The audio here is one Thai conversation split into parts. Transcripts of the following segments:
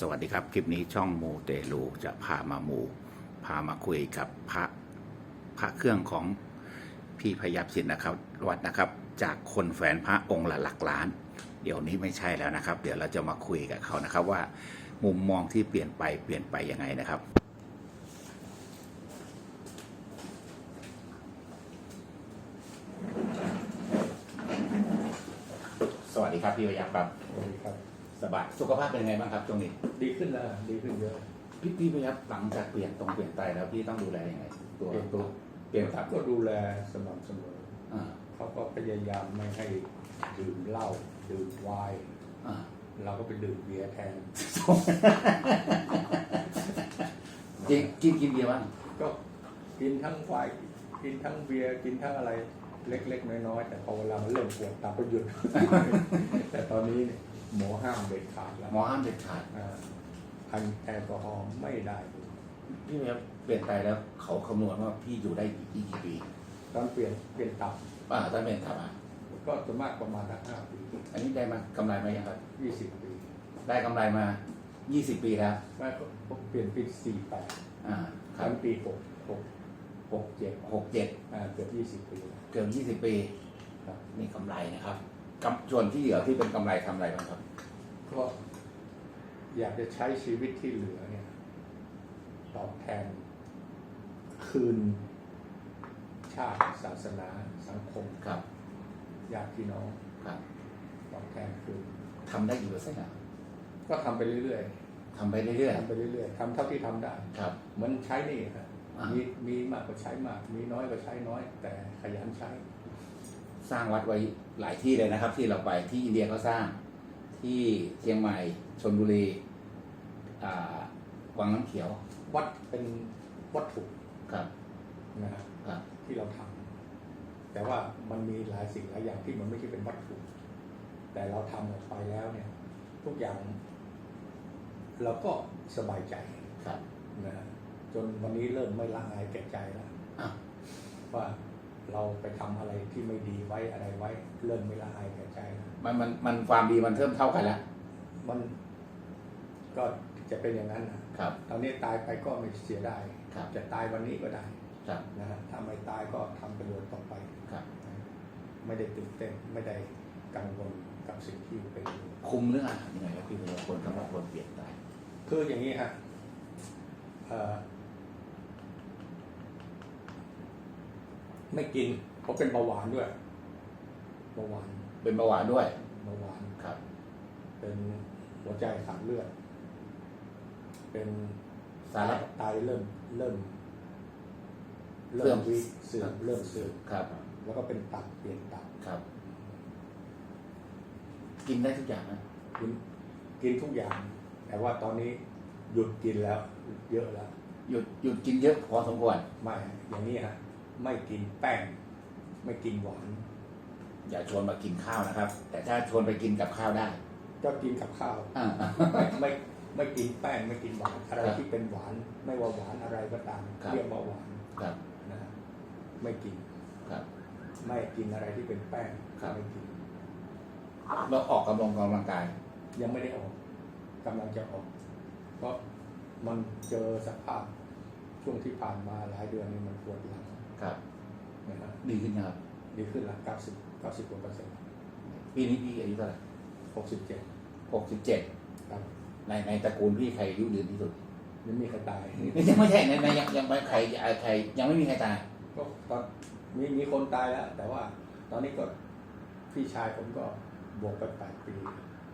สวัสดีครับ คลิปนี้ช่องมูเตลูจะพามามูพามาคุยกับพระพระเครื่องของพี่พยับสินนะครับวัดนะครับ จากคนแฟนพระองค์ละหลักล้าน เดี๋ยวนี้ไม่ใช่แล้วนะครับ เดี๋ยวเราจะมาคุยกับเขานะครับว่า มุมมองที่เปลี่ยนไปเปลี่ยนไปยังไงนะครับสวัสดีครับพี่พยับครับสวัสดีครับ สบาย สุขภาพเป็นยังไงบ้างครับช่วงนี้ ดีขึ้นแล้วดีขึ้นเยอะพี่พี่พยับหลังจากเปลี่ยนตรงเปลี่ยนไตแล้วพี่ต้องดูแลยังไงตัวเปลี่ยนตัวเปลี่ยนครับก็ดูแลสม่ำเสมออ่าเขาก็พยายามไม่ให้ดื่มเหล้าดื่มไวน์อ่าเราก็ไปดื่มเบียร์แทน จริงกินกินเบียร์บ้างก็กินทั้งไวน์กินทั้งเบียร์กินทั้งอะไรเล็กๆ น้อยๆ แต่พอเวลามันเริ่มปวดตามก็หยุด แต่ตอนนี้เนี่ย หมอห้ามเด็ดขาดแล้วหมอห้ามเด็ดขาดอ่าอันแอลกอฮอล์ไม่ได้พี่พยับเปลี่ยนไตแล้วเขาคำนวณว่าพี่อยู่ได้อีกกี่ปีตอนเปลี่ยนเปลี่ยนตับอ่าถ้าเป็นครับอะก็จะมากประมาณสักห้าปีอันนี้ได้มากำไรไหมยังครับยี่สิบปี ได้กำไรมา20ปีแล้วไม่ก็เปลี่ยนปีสี่แปดอ่าครัทั้บงปีหกหกหกเจ็ดหกเจ็ดอ่าเกือบยี่สิบปีแล้วเกือบ20ปีครับนี่กำไรนะครับ กำส่วนที่เหลือที่เป็นกำไรทำอะไรบ้างครับ ก็อยากจะใช้ชีวิตที่เหลือเนี่ย ตอบแทน คืน ชาติศาสนาสังคมครับ ญาติพี่น้องครับตอบแทนคืน ทำได้กี่เปอร์เซ็นต์อะก็ทำไปเรื่อยทำไปเรื่อยๆทำไปเรื่อยๆทำเท่าที่ทำได้ ๆครับ เหมือนใช้หนี่ครับอ่ามี มีมากก็ใช้มาก มีน้อยก็ใช้น้อย แต่ขยันใช้ สร้างวัดไว้หลายที่เลยนะครับ ที่เราไปที่อินเดียก็สร้างที่เชียงใหม่ชนบุรีอ่าวังน้ำเขียว วัดเป็นวัตถุครับนะฮะครับที่เราทำแต่ว่ามันมีหลายสิ่งหลายอย่างที่มันไม่ใช่เป็นวัตถุ แต่เราทำออกไปแล้วเนี่ย ทุกอย่าง เราก็สบายใจครับนะฮะจนวันนี้เริ่มไม่ละอายแก่ใจแล้วอะว่า เราไปทำอะไรที่ไม่ดีไว้อะไรไว้ เริ่มไม่ละอายแก่ใจแล้วมันมันมันความดีมันเทิมเท่ากันแล้วมันก็จะเป็นอย่างนั้นนะครับ ตอนนี้ตายไปก็ไม่เสียดายครับจะตายวันนี้ก็ได้ครับนะฮะถ้าไม่ตายก็ทำประโยชน์ต่อไปครับ ไม่ได้ตื่นเต้นไม่ได้กังวลกับสิ่งที่เป็นอยู่คุมเรื่องอาหารยังไงครับพี่เป็นคนสำหรับคนเปลี่ยนไตคืออย่างนี้ฮะเอ่อ ไม่กินเพราะเป็นเบาหวานด้วยเบาหวานเป็นเบาหวานด้วย เบาหวานครับ เป็นหัวใจขาดเลือด เป็นสารไตเริ่มเริ่มเสื่เริ่อมมวิเสื่อมเริ่มเสื่อมครับ แล้วก็เป็นตับเปลี่ยนตับครับ กินได้ทุกอย่างนะกินกินทุกอย่าง แต่ว่าตอนนี้หยุดกินแล้ว เยอะแล้ว หยุดหยุดกินเยอะพอสมควรไม่อย่างนี้ฮะ ไม่กินแป้ง ไม่กินหวาน อย่าชวนมากินข้าวนะครับ แต่ถ้าชวนไปกินกับข้าวได้ก็กินกับข้าวอ่า ไม่ไม่ไม่กินแป้งไม่กินหวานอะไรครับที่เป็นหวาน ไม่ว่าหวานอะไรก็ตามครับ เรียกว่าหวานครับ นะฮะไม่กินครับ ไม่กินอะไรที่เป็นแป้งครับ ไม่กินแล้วออกกำลังกำลังกาย ยังไม่ได้ออกกำลังจะออก เพราะมันเจอสภาพช่วงที่ผ่านมาหลายเดือนนี่มันปวดหลัง ครับนะฮะดีขึ้นนะครับดีขึ้นละเก้าสิบเก้าสิบกว่าเปอร์เซ็นต์ปีนี้พี่อายุเท่าไหร่หกสิบเจ็ดหกสิบเจ็ดครับในในตระกูลพี่ใครอายุยืนที่สุดยังมีใครตายยังไม่ใช่ในในยังยังไม่ใครใครยังไม่มีใครตายก็ตอนมีมีคนตายแล้ว แต่ว่าตอนนี้ก็พี่ชายผมก็บวกไปแปดปี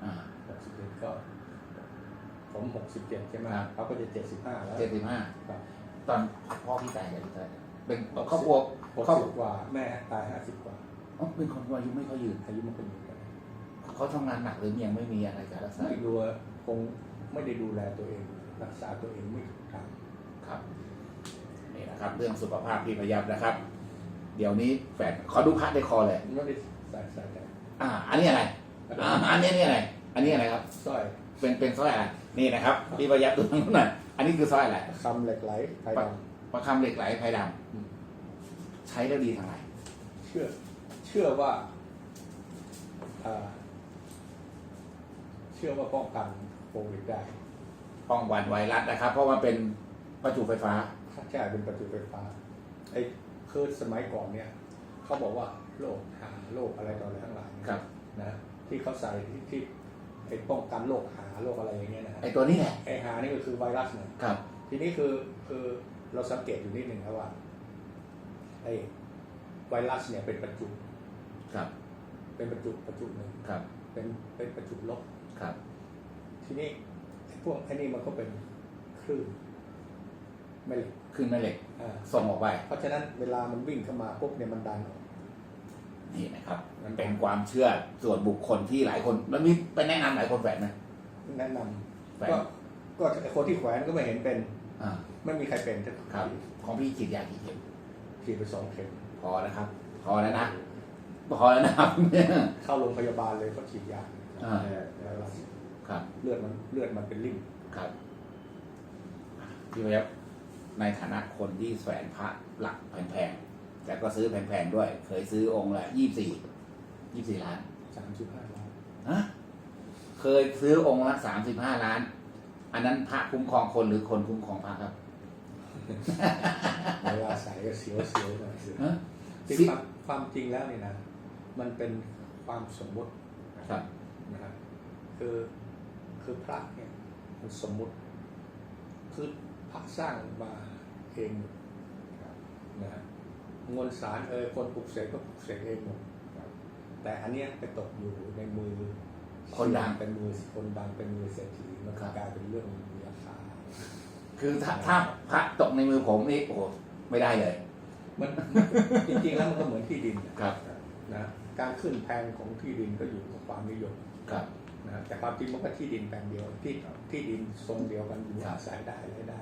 อ่าหกสิบเจ็ดก็ ผมหกสิบเจ็ดใช่ไหมครับเขาก็จะเจ็ดสิบห้าแล้วเจ็ดสิบห้าครับตอนพ่อพี่ตายอายุเท่าไหร่ เป็นครอบครัวหกครอบสิบกว่าแม่ตายห้าสิบกว่าอ๋อเป็นคนอายุไม่ค่อยยืนอายุมันก็อยู่กันเขาทำงานหนักหรือยังไม่มีอะไรการรักษาไม่รู้ว่าคงไม่ได้ดูแลตัวเอง รักษาตัวเองไม่ถูกทางครับนี่นะครับเรื่องสุขภาพพี่พยับนะครับ เดี๋ยวนี้แฟนขอดูพระในคอเลยไม่ได้ใส่ใส่แต่อ่า อันนี้อะไรอ่าอันนี้นี่อะไร อันนี้อะไรครับสร้อยเป็นเป็นสร้อยอะไรนี่นะครับพี่พยับดูตรงนู้นหน่อยอันนี้คือสร้อยอะไรคำเหล็กไหลไฟด ประคำเหล็กไหลไพดำอืมำใช้แล้วดีทางไหนเชื่อ เชื่อว่าอ่าเชื่อว่าป้องกันโควิดได้ป้องกันไวรัสนะครับ เพราะมันเป็นประจุไฟฟ้าใช่เป็นประจุไฟฟ้าไอ้คือสมัยก่อนเนี่ยเขาบอกว่าโรคหาโรคอะไรต่ออะไรทั้งหลายเนี่ยครับนะที่เขาใส่ที่ที่ไอ้ป้องกันโรคหาโรคอะไรอย่างเงี้ยนะฮะไอตัวนี้แหละไอ้หานี่ก็คือไวรัสเนี่ยครับ ทีนี้คือคือ เราสังเกตอยู่นิดหนึ่งครับว่าไอ้ไวรัสเนี่ยเป็นประจุครับ เป็นประจุประจุหนึ่งครับ เป็นเป็นประจุลบครับ ทีนี้ไอ้พวกไอ้นี่มันก็เป็นคลื่นไม่เหล็กขึ้นแม่เหล็กอ่าส่งออกไป เพราะฉะนั้นเวลามันวิ่งเข้ามาปุ๊บเนี่ยมันดันออกนี่นะครับ มันเป็นความเชื่อส่วนบุคคลที่หลายคน แล้วมีไปแนะนำหลายคนแฝงไหมแนะนแฝำงก็ก็ไอ้คนที่แขวนก็ไม่เห็นเป็น อ่าไม่มีใครเป็นทั้งครับ ของพี่ฉีดยากี่เข็มฉีดไปสองเข็มพอแล้วครับ พอแล้วนะพอแล้วนะครับเข้าโรงพยาบาลเลยก็ฉีดยาอ่าไวรัสครับเลือดมันเลือดมันเป็นริ่มครับพี่พยับในฐานะคนที่แฝงพระหลักแพงๆแต่ก็ซื้อแพงๆด้วย เคยซื้อองค์ละยี่สี่ยี่สี่ล้านสามสิบห้าล้านฮะเคยซื้อองค์ละสามสิบห้าล้าน อันนั้นพระคุ้มครองคนหรือคนคุ้มครองพระครับเวลาใส่ก็เสียวเสียวๆหน่อยฮะที่สิความความจริงแล้วเนี่ยนะมันเป็นความสมมติครับนะครับคือคือพระเนี่ยมันสมมุติ คือพระสร้างมาเองนะฮะมวลสารเออคนปลุกเสกก็ปลุกเสกเองหมดแต่อันเนี้ยไปตกอยู่ในมือ คนดังเป็นมือคนดังเป็นมือเศรษฐีมันครับกลายเป็นเรื่องมีราคาคือถ้าถ้าพระตกในมือผมนี่โอ้โหไม่ได้เลย มันจริงๆแล้วมันก็เหมือนที่ดินน่ะครับนะการขึ้นแพงของที่ดินก็อยู่กับความนิยมครับนะแต่ความจริงมันก็ที่ดินแปลงเดียวที่ที่ดินทรงเดียวกันอยู่ครับอาศัยได้อะไรได้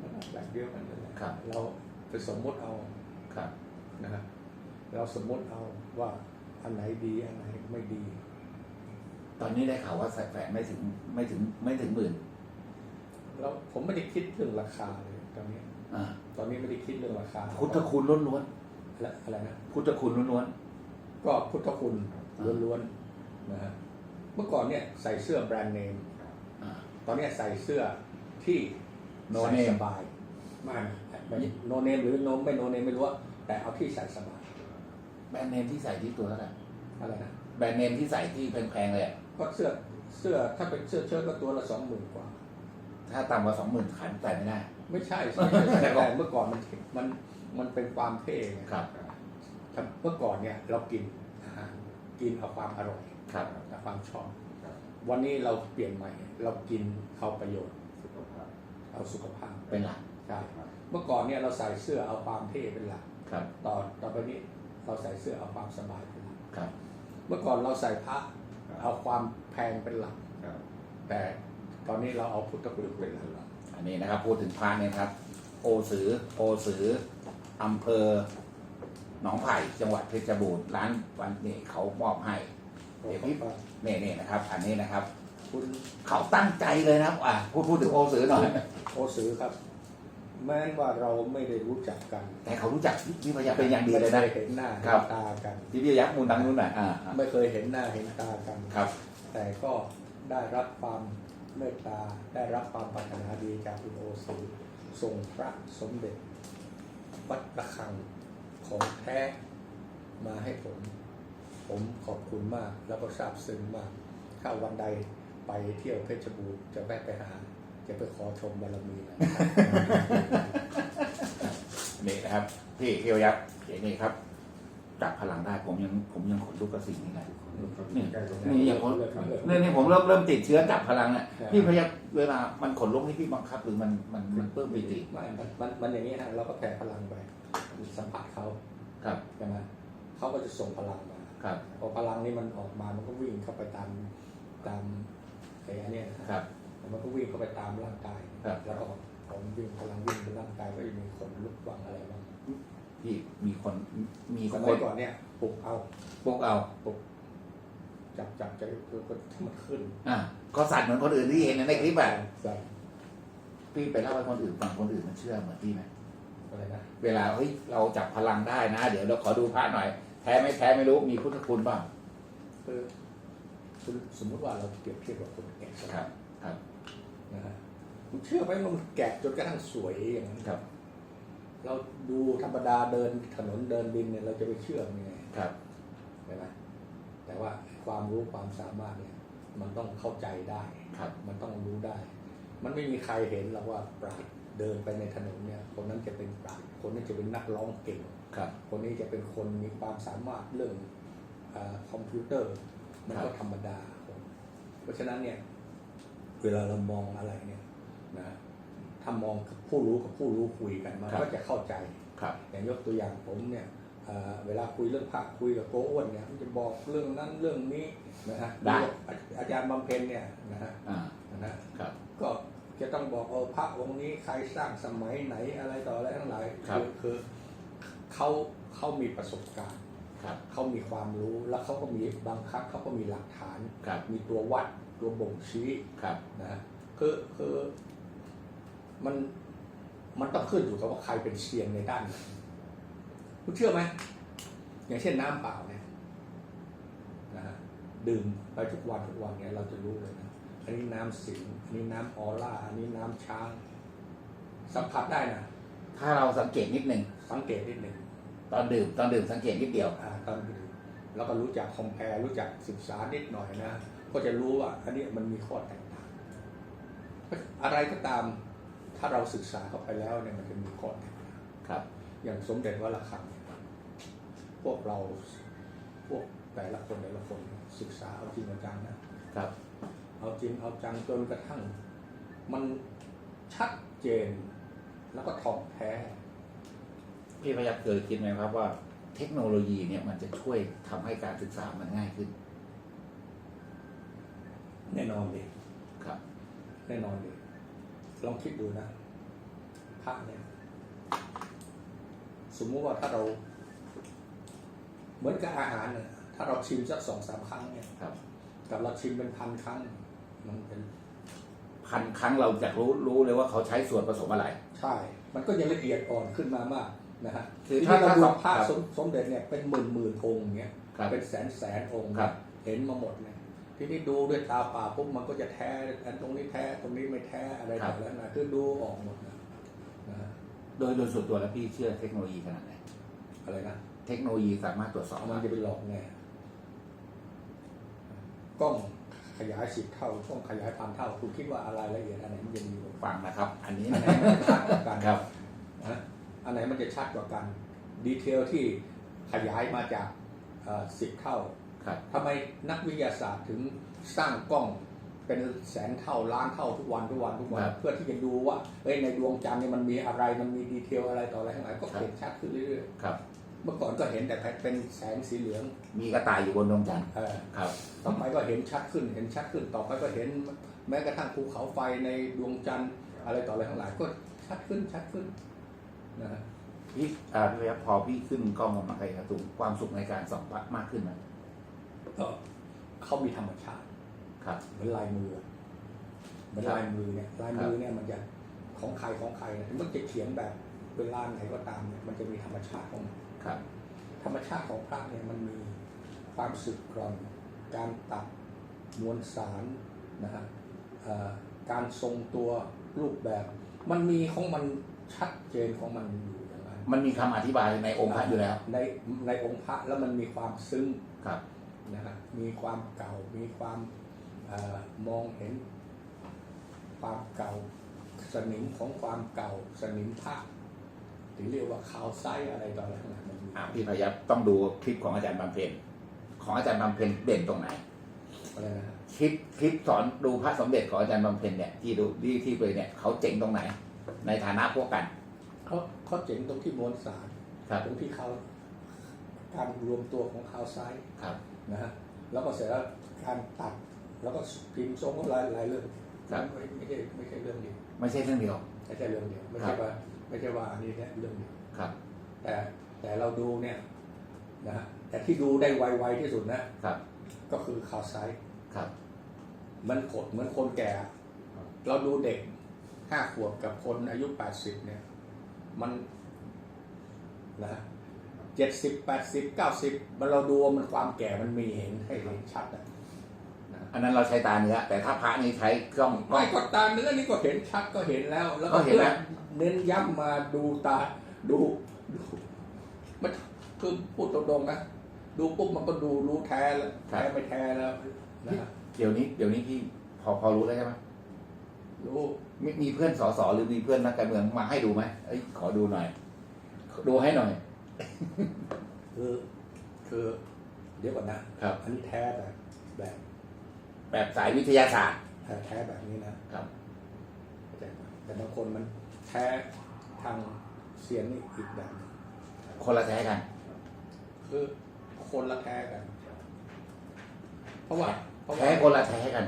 มันก็แบบเดียวกันนั่นแหละครับเราไปสมมติเอาครับนะครับเราสมมติเอาว่าอันไหนดีอันไหนไม่ดี ตอนนี้ได้ข่าวว่าใส่แฝงไม่ถึงไม่ถึงไม่ถึงหมื่น แล้วผมไม่ได้คิดเรื่องราคาเลยตอนนี้อ่าตอนนี้ไม่ได้คิดเรื่องราคาพุทธคุณล้วนและอะไรนะๆพุทธคุณล้วนก็พุทธคุณล้วนๆนะฮะเมื่อก่อนเนี่ยใส่เสื้อแบรนด์เนมๆอ่าตอนนี้ใส่เสื้อที่ No ใส่ name สบายไมากโนเนมหรือโนไม่โนเนมไม่รู้ว่าแต่เอาที่ใส่สบายแบรนด์เนมที่ใส่ที่ตัวเท่าไหร่อะไรนะแบรนด์เนมที่ใส่ที่แพงๆเลยอะ ก็เสื้อเสื้อถ้าเป็นเสื้อเชิ้ตก็ตัวละสองหมื่นกว่า ถ้าต่ำกว่าสองหมื่นขันใส่ไม่ได้ ไม่ใช่สิไม่ใช่แต่เมื่อก่อนมันมันมันเป็นความเท่ไงครับเมื่อก่อนเนี่ยเรากินอาหารกินเอาความอร่อยครับเอาความชอบวันนี้เราเปลี่ยนใหม่ เรากินเอาประโยชน์เอาสุขภาพเป็นหลักใช่เมื่อก่อนเนี่ยเราใส่เสื้อเอาความเท่เป็นหลักครับต่อต่อไปนี้เราใส่เสื้อเอาความสบายเป็นหลักครับ เมื่อก่อนเราใส่พระ เอาความแพงเป็นหลัก แต่ตอนนี้เราเอาพุทธคุณเป็นหลักอันนี้นะครับ พูดถึงพระเนี่ยครับ โอสือโอสืออำเภอหนองไผ่จังหวัดเพชรบูรณ์ร้านวันนี้เขามอบให้เดี๋ยวพี่นี่นี่นะครับ อันนี้นะครับคุณเขาตั้งใจเลยนะครับอะพูดพูดถึงโอสือหน่อย โอสือครับ แม้ว่าเราไม่ได้รู้จักกัน แต่เขารู้จักพี่พยัคฆ์เป็นอย่างดีเลยนะไม่คเห็นหน้าคเห็รับนตากันที่พี่พยัคฆ์มูลดังนู้นหน่อยอ่าอ่าไม่เคยเห็นหน้าเห็นตากัน ครับ แต่ก็ได้รับความเมตตาได้รับความปรารถนาดีจากคุณโอสือทรงพระสมเด็จวัดระฆังของแท้มาให้ผม ผมขอบคุณมากแล้วก็ซาบซึ้งมาก ถ้าวันใดไปเที่ยวเพชรบูรณ์จะแวะไปหา จะไปขอชมบารมีนะครับนี่นะครับ พี่พี่พยัคฆ์เห็นนี่ครับจับพลังได้ผมยังผมยังขนลุกกับสิ่งนี้เลยนี่นี่อย่างผมนี่นี่ผมเริ่มเริ่มติดเชื้อจับพลังอะพี่พยัคฆ์เวลามันขนลุกนี่พี่บังคับ หรือมันมันมันเพิ่มปีติไม่มันมันมันอย่างนี้ฮะเราก็แผ่พลังไปสัมผัสเขาครับใช่ไหมเขาก็จะส่งพลังมาครับพอพลังนี้มันออกมามันก็วิ่งเข้าไปตามตามไอ้อันเนี้ยนะคครัรับบ มันก็วิ่งเข้าไปตามร่างกายครับแล้วก็ผมวิ่งพลังวิ่งไปร่างกายก็จะมีขนลุกบ้างอะไรบ้างพี่มีคนมีสคนมัยก่อนเนี่ยปลุกเอาพวกเอาจับจับใจคือก็มันขึ้น อะก็สั่นเหมือนคนอื่นที่เห็นในคลิปอะใส่พี่ไปเล่าให้คนอื่นฟังคนอื่นมันเชื่อเหมือนพี่ไหมอะไรนะเวลาเฮ้ยเราจับพลังได้นะ เดี๋ยวเราขอดูพระหน่อย แท้ไม่แท้ไม่รู้มีพุทธคุณบ้างคือคือสมมุติว่าเราเปรียบเทียบกับคนแก่สคลัรับบ ครับนะฮะเชื่อไหมว่ามันแกะจนกระทั่งสวยอย่างนั้นครับ เราดูธรรมดาเดินถนนเดินดินเนี่ยเราจะไปเชื่อมันยังไงครับใช่ไหมแต่ว่าความรู้ความสามารถเนี่ย มันต้องเข้าใจได้ครับ มันต้องรู้ได้ มันไม่มีใครเห็นหรอกว่าปราชญ์เดินไปในถนนเนี่ย คนนั้นจะเป็นปราชญ์คนนั้นจะเป็นนักร้องเก่งครับ คนนี้จะเป็นคนมีความสามารถเรื่องอาคอมพิวเตอร์มันก็ธรรมดา เพราะฉะนั้นเนี่ย เวลาเรามองอะไรเนี่ย นะถ้ามองกับผู้รู้กับผู้รู้คุยกันมันครับก็จะเข้าใจครับอย่างยกตัวอย่างผมเนี่ยเอ่อเวลาคุยเรื่องพระคุยกับโกอ้วนเนี่ยมันจะบอกเรื่องนั้นเรื่องนี้นะฮะได้อาอาจารย์บำเพ็ญเนี่ยนะฮะอ่านะฮะครับก็จะต้องบอกเออพระองค์นี้ใครสร้างสมัยไหนอะไรต่ออะไรทั้งหลายครับอคือเขาเขามีประสบการณ์ครับเขามีความรู้แล้วเขาก็มีบางครั้งเขาก็มีหลักฐานครับมีตัววัดตัวบ่งชี้ครับนะฮะคือคือ มันมันต้องขึ้นอยู่กับว่าใครเป็นเซียนในด้านไหนคุณเชื่อไหม อย่างเช่นน้ำเปล่าเนี่ยนะฮะดื่มไปทุกวันทุกวันเนี่ยเราจะรู้เลยนะอันนี้น้ำสิงอันนี้น้ำออร่า อันนี้น้ำช้าง สัมผัสได้นะถ้าเราสังเกตนิดหนึ่งสังเกตนิดหนึ่งตอนดื่มตอนดื่มสังเกตนิดเดียวอ่าตอนดื่มแล้วก็รู้จักคอมเพลรู้จักศึกษานิดหน่อยนะก็จะรู้ว่าอันนี้มันมีข้อแตกต่างอะไรก็ตาม ถ้าเราศึกษาเข้าไปแล้วเนี่ยมันจะมีข้อแตกต่างครับ อย่างสมเด็จวัดระฆังเนี่ยพวกเราพวกแต่ละคนแต่ละคนศึกษาเอาจริงเอาจังนะครับ เอาจริงเอาจังจนกระทั่ง มันชัดเจนแล้วก็ถ่องแท้ พี่พยับเคยคิดไหมครับว่า เทคโนโลยีเนี่ยมันจะช่วยทำให้การศึกษามันง่ายขึ้น แน่นอนดิครับ แน่นอนดิล องคิดดูนะพระเนี่ย สมมุติว่าถ้าเรา เหมือนกับอาหารเนี่ย ถ้าเราชิมสักสองสามครั้งเนี่ยครับ กับเราชิมเป็นพันครั้ง มันเป็นพันครั้งเราจะรู้รู้เลยว่าเขาใช้ส่วนผสมอะไร ใช่ มันก็ยังละเอียดอ่อนขึ้นมามากนะฮะคือทีถ้านี้เราดูถ้าพระครับสมสมเด็จเนี่ยเป็นหมื่นหมื่นองค์เงี้ยครับเป็นแสนแสนองค์ครับเห็นมาหมดเลย ทีนี้ดูด้วยตาเปล่าปุ๊บมันก็จะแท้อันตรงนี้แท้ตรงนี้ไม่แท้อะไรครัต่าบงๆแล้วนะคือดูออกหมดนะนะฮะโดยโดยส่วนตัวแล้วพี่เชื่อเทคโนโลยีขนาดไหนอะไรนะ เทคโนโลยีสามารถตรวจสอบเอาได้มันจะไปหลอกไงกล้องขยายสิบเท่ากล้องขยายพันเท่า คุณคิดว่าอะไรละเอียดอันไหนมันจะดีกว่ากันฟังนะครับ อันนี้อันนะไหนมันจะชัดกว่ากันครับ นะอันไหนมันจะชัดกว่ากัน ดีเทลที่ขยายมาจากสิบเท่าครับ ทำไมนักวิทยาศาสตร์ถึงสร้างกล้องเป็นแสนเท่าล้านเท่าทุกวันทุกวันทุกวันครับเพื่อที่จะดูว่าเอ้ยในดวงจันทร์เนี่ยมันมีอะไรมันมีดีเทลอะไรต่ออะไรทั้งหลายก็ครับเห็นชัดขึ้นเรื่อยครับๆเมื่อก่อนก็เห็นแต่เป็นแสงสีเหลือง มีกระต่ายอยู่บนดวงจันทร์เออครับ ต่อไปก็เห็นชัดขึ้น เห็นชัดขึ้น ต่อไปก็เห็นแม้กระทั่งภูเขาไฟในดวงจันทร์อะไรต่ออะไรทั้งหลายก็ชัดขึ้นชัดขึ้นนะฮะพี่อ่าพี่พยับพอพี่ขึ้นกล้องมาไกลกระตุ้ความสุขในการส่องพระมากขึ้นไหม ก็เขามีธรรมชาติครับ เหมือนลายมือเหมือนครับลายมือเนี่ยลายมือเนี่ยมันจะของใครของใครเนี่ยมันจะเขียนแบบเวลาไหนก็ตามเนี่ยมันจะมีธรรมชาติของมันครับ ธรรมชาติของพระเนี่ยมันมีความสึกกร่อน การตัดมวลสารนะฮะเอ่อการทรงตัวรูปแบบ มันมีของมันชัดเจนของมันอยู่อย่างนั้นมันมีคำอธิบายในองค์พระอยู่แล้ว ในในองค์พระแล้วมันมีความซึ้งครับ นะฮะมีความเก่า มีความเออมองเห็นความเก่าสนิมของความเก่าสนิมพระหรือเรียกว่าขาวไซอะไรต่ออะไรทั้งหลายมันมีอ่าพี่พยับต้องดูคลิปของอาจารย์บำเพ็ญของอาจารย์บำเพ็ญเด่นตรงไหนอะไรนะฮะคลิปคลิปสอนดูพระสมเด็จของอาจารย์บำเพ็ญเนี่ยที่ดูที่ที่เลยเนี่ยเขาเจ๋งตรงไหน ในฐานะพวกกันเขาเขาเจ๋งตรงที่มวลสารครับตรงที่เขาการรวมตัวของขาวไซครับ นะฮะแล้วก็เสร็จแล้วการตัดแล้วก็พิมพ์ทรงก็หลายหลายเรื่องครับ ไม่ไม่ใช่ไม่ใช่เรื่องเดียวไม่ใช่เรื่องเดียว ไม่ใช่เรื่องเดียวไม่ครัใช่บว่าไม่ใช่ว่าอันนี้เนี่ยเรื่องเดียวครับ แต่แต่เราดูเนี่ยนะฮะแต่ที่ดูได้ไวๆที่สุดนะครับ ก็คือข่าวไซส์ครับ มันขดเหมือนคนแก่ เราดูเด็กห้าขวบกับคนอายุแปดสิบเนี่ย มันนะ เจ็ดสิบแปดสิบเก้าสิบมันเราดูว่ามันความแก่มันมีเห็นให้เห็นชัดอะนะอันนั้นเราใช้ตาเนื้อแต่ถ้าพระนี่ใช้กล้องกล้อไม่งก็ตาเนื้อนี่ก็เห็นชัดก็เห็นแล้ว แล้วก็ก็เห็นเพื่อแล้วเน้นย้ำมาดูตาดูดูมันคือพูดตรงๆนะดูปุ๊บมันก็ดูรู้แท้แล้วแท้ไม่แท้แล้วนะเดี๋ยวนี้เดี๋ยวนี้พี่พอพอรู้แล้วใช่ไหมรู้มีมีเพื่อนสสหรือมีเพื่อนนักการเมืองมาให้ดูไหมเอ้ยขอดูหน่อย ดูให้หน่อย คือคือเดี๋ยวก่อนนะครับ อันนี้แท้แบบแบบแบบสายวิทยาศาสตร์แท้แท้แบบนี้นะครับ เข้าใจไหมแต่บางคนมันแท้ทางเสียงนี่อีกแบบหนึ่งคนละแท้กัน คือคนละแท้กัน เพราะว่าเพราะว่าแท้คนละแท้กัน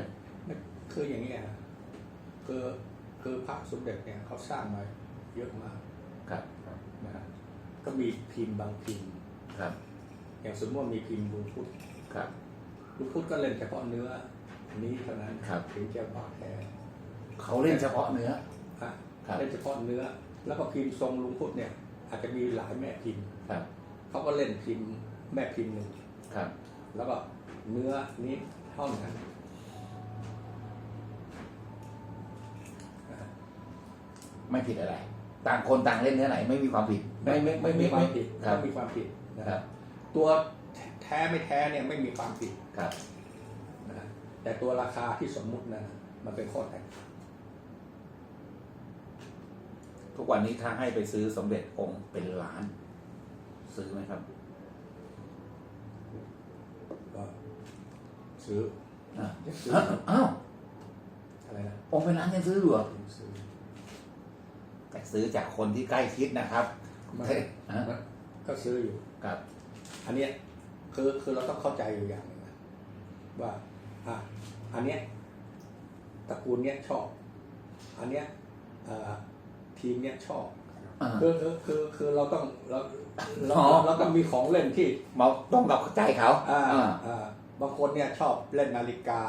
คืออย่างนี้ฮะคือคือพระสมเด็จเนี่ยเขาสร้างมาเยอะมาก ครับนะฮะ ก็มีพิมพ์บางพิมพ์ ครับ อย่างสมมติว่ามีพิมพ์ลุงพุทธครับลุงพุทธก็เล่นเฉพาะเนื้อนี้เท่านั้นครับ ถึงจะบาดแท้เขาเล่นเฉพาะเนื้อฮะครับ เล่นเฉพาะเนื้อ แล้วก็พิมพ์ทรงลุงพุทธเนี่ย อาจจะมีหลายแม่พิมพ์ครับ เขาก็เล่นพิมพ์แม่พิมพ์หนึ่งครับ แล้วก็เนื้อนี้เท่านั้นนะฮะไม่ผิดอะไร ต่างคนต่างเล่นเนื้อไหนไม่มีความผิด ไม่ไม่ไม่ไม่มีควาไม่มผิดครับไม่มีความผิดนะคครัรับบตัวแท้ไม่แท้เนี่ยไม่มีความผิดครับนะฮะแต่ตัวราคาที่สมมุตินะมันเป็นข้อแตกต่างทุกวันนี้ถ้าให้ไปซื้อสมเด็จองค์เป็นล้าน ซื้อไหมครับก็ซื้ออะยังซื้ออ้าวอะไรนะองค์เป็นล้านยังซื้ออยู่เหรอยังซื้อแต่ ซื้อจากคนที่ใกล้ชิดนะครับไม่เฮ้ยฮะมันก็ซื้ออยู่ ครับอันเนี้ยคือคือเราต้องเข้าใจอยู่อย่างหนึงนะว่าอะอันเนี้ยตระกูลเนี้ยชอบ อันเนี้ยเอ่อทีมเนี้ยชอบ อ่าคือคือคือคือเราต้องเราเราอ๋อเราต้องมีของเล่นที่เราต้องเราเข้าใจเขาอ่าอ่าอ่าบางคนเนี่ยชอบเล่นนาฬิกา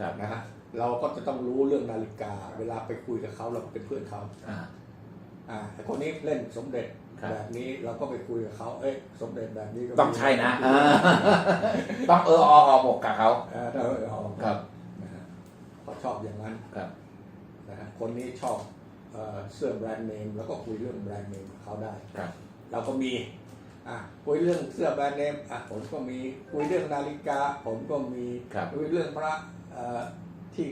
ครับนะฮะเราก็จะต้องรู้เรื่องนาฬิกา เวลาไปคุยกับเขาเราก็เป็นเพื่อนเขา อ่า อ่าแต่คนนี้เล่นสมเด็จครับ แบบนี้เราก็ไปคุยกับเขาเอ้ยสมเด็จแบบนี้ก็มีต้องใช่นะอ่าต้องเออออหมกกับเขาเออเออเอาครับนะฮะเขาชอบอย่างนั้นครับ นะฮะคนนี้ชอบเอ่อเสื้อแบรนด์เนมแล้วก็คุยเรื่องแบรนด์เนมกับเขาได้ ครับ เราก็มีอะคุยเรื่องเสื้อแบรนด์เนมอะผมก็มีคุยเรื่องนาฬิกา ผมก็มีครับ คุยเรื่องพระเอ่อที่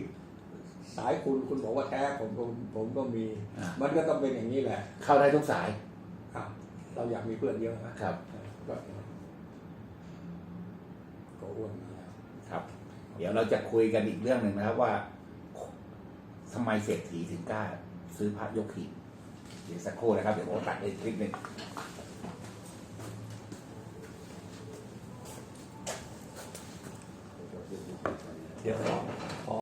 สายคุณคุณบอกว่าแท้ผมก็ผมก็มี อ่ามันก็ต้องเป็นอย่างนี้แหละเข้าได้ทุกสายอะเราอยากมีเพื่อนเยอะนะ ครับเออก็ก็อ้วนมาแล้วครับ เดี๋ยวเราจะคุยกันอีกเรื่องหนึ่งนะครับว่าทำไมเศรษฐีถึงกล้า ซื้อพระยกขีดเดี๋ยวสักครู่นะครับ เดี๋ยวผมตัดในคลิปหนึ่งเดี๋ยว